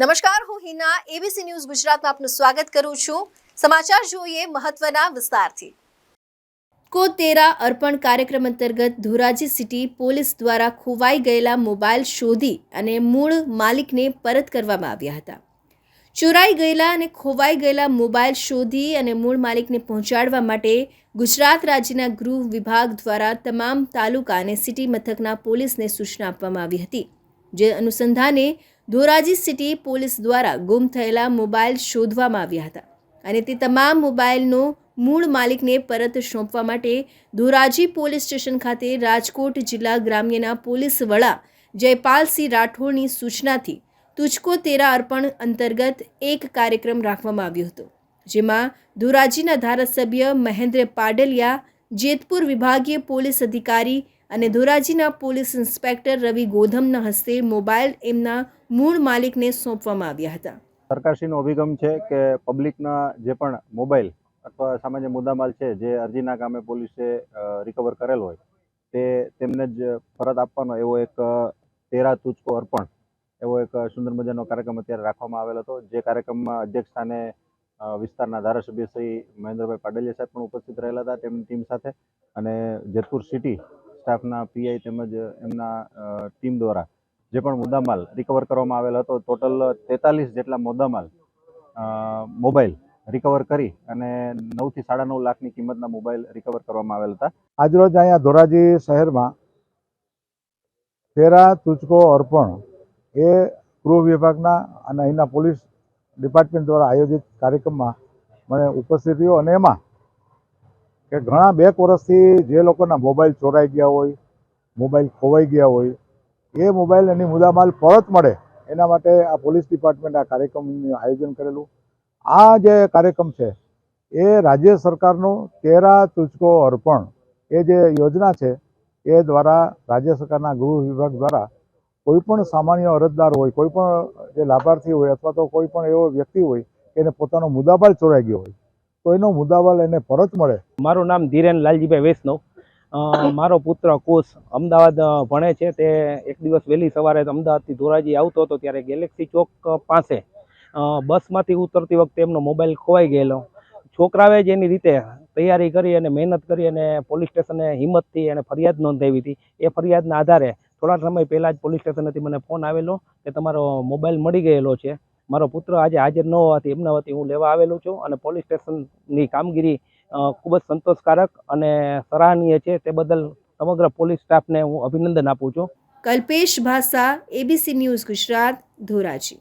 નમસ્કાર, હું Hina ABC news ગુજરાતમાં આપનું સ્વાગત કરું છું. સમાચાર જોઈએ મહત્વના વિસ્તારથી. કોતેરા અર્પણ કાર્યક્રમ અંતર્ગત ધોરાજી સિટી પોલીસ દ્વારા ખોવાઈ ગયેલા મોબાઈલ શોધી અને મૂળ માલિકને પરત કરવામાં આવ્યા હતા. ચોરાઈ ગયેલા અને ખોવાઈ ગયેલા મોબાઈલ શોધી અને મૂળ માલિકને પહોંચાડવા માટે ગુજરાત રાજ્યના ગૃહ વિભાગ દ્વારા તમામ તાલુકા અને સિટી મથકના પોલીસને સૂચના આપવામાં આવી હતી, જે અનુસંધાને ધોરાજી સિટી પોલીસ દ્વારા ગુમ થયેલા મોબાઈલ શોધવામાં આવ્યા હતા અને તે તમામ મોબાઈલનો મૂળ માલિકને પરત સોંપવા માટે ધોરાજી પોલીસ સ્ટેશન ખાતે રાજકોટ જિલ્લા ગ્રામ્યના પોલીસ વડા જયપાલસિંહ રાઠોડની સૂચનાથી તુચકો તેરા અર્પણ અંતર્ગત એક કાર્યક્રમ રાખવામાં આવ્યો હતો, જેમાં ધોરાજીના ધારાસભ્ય મહેન્દ્ર પાડલિયા, જેતપુર વિભાગીય પોલીસ અધિકારી અને ધોરાજીના પોલીસ ઇન્સ્પેક્ટર રવિ ગોધમના હસ્તે મોબાઈલ એમના મૂળ માલિકને સોંપવામાં આવ્યા હતા. સરકારશ્રીનો અભિગમ છે કે પબ્લિકના જે પણ મોબાઈલ અથવા સામાન્ય મુદ્દામાલ છે, જે અરજીના કામે પોલીસે રિકવર કરેલ હોય, તે તેમને જ ફરજ આપવાનો એવો એક તેરા તુચકો અર્પણ, એવો એક સુંદર મજાનો કાર્યક્રમ અત્યારે રાખવામાં આવેલો હતો, જે કાર્યક્રમમાં અધ્યક્ષ સ્થાને વિસ્તારના ધારાસભ્ય શ્રી મહેન્દ્રભાઈ પાડેલિયા સાહેબ પણ ઉપસ્થિત રહેલા હતા, તેમની ટીમ સાથે, અને જેતપુર સિટી સ્ટાફના પીઆઈ તેમજ એમના ટીમ દ્વારા જે પણ મુદ્દામાલ રિકવર કરવામાં આવેલ હતો ટોટલ તેતાલીસ જેટલા મુદ્દામાલ મોબાઈલ રિકવર કરી અને નવથી સાડા નવ લાખની કિંમતના મોબાઈલ રિકવર કરવામાં આવેલ હતા. આજરોજ અહીંયા ધોરાજી શહેરમાં તેરા તુચકો અર્પણ એ ગૃહ વિભાગના અને અહીંના પોલીસ ડિપાર્ટમેન્ટ દ્વારા આયોજિત કાર્યક્રમમાં મને ઉપસ્થિત રહ્યો અને એમાં કે ઘણા બે વર્ષથી જે લોકોના મોબાઈલ ચોરાઈ ગયા હોય, મોબાઈલ ખોવાઈ ગયા હોય, એ મોબાઈલ એની મુદ્દામાલ પરત મળે એના માટે આ પોલીસ ડિપાર્ટમેન્ટ આ કાર્યક્રમનું આયોજન કરેલું. આ જે કાર્યક્રમ છે, એ રાજ્ય સરકારનું તેરા તુચકો અર્પણ, એ જે યોજના છે, એ દ્વારા રાજ્ય સરકારના ગૃહ વિભાગ દ્વારા કોઈ પણ સામાન્ય અરજદાર હોય, કોઈ પણ જે લાભાર્થી હોય અથવા તો કોઈ પણ એવો વ્યક્તિ હોય, એને પોતાનો મુદ્દામાલ ચોરાઈ ગયો હોય. તો એનો મુદ્દાવાલ એને પરત મળે. મારું નામ ધીરેન લાલજીભાઈ વૈષ્ણવ. મારો પુત્ર કુશ અમદાવાદ ભણે છે. તે એક દિવસ વહેલી સવારે અમદાવાદથી ધોરાજી આવતો હતો ત્યારે ગેલેક્સી ચોક પાસે બસમાંથી ઉતરતી વખતે એમનો મોબાઈલ ખોવાઈ ગયેલો. છોકરાએ જ એની રીતે તૈયારી કરી અને મહેનત કરી અને પોલીસ સ્ટેશને હિંમતથી એને ફરિયાદ નોંધાવી હતી. એ ફરિયાદના આધારે થોડા સમય પહેલાં જ પોલીસ સ્ટેશનેથી મને ફોન આવેલો કે તમારો મોબાઈલ મળી ગયેલો છે. મારો પુત્ર આજે હાજર ન હોવાથી એમના વતી હું લેવા આવેલો છું અને પોલીસ સ્ટેશનની કામગીરી ખૂબ જ સંતોષકારક અને સરાહનીય છે. તે બદલ સમગ્ર પોલીસ સ્ટાફને હું અભિનંદન આપું છું. કલ્પેશ ભાષા એબીસી ન્યૂઝ ગુજરાત, ધોરાજી.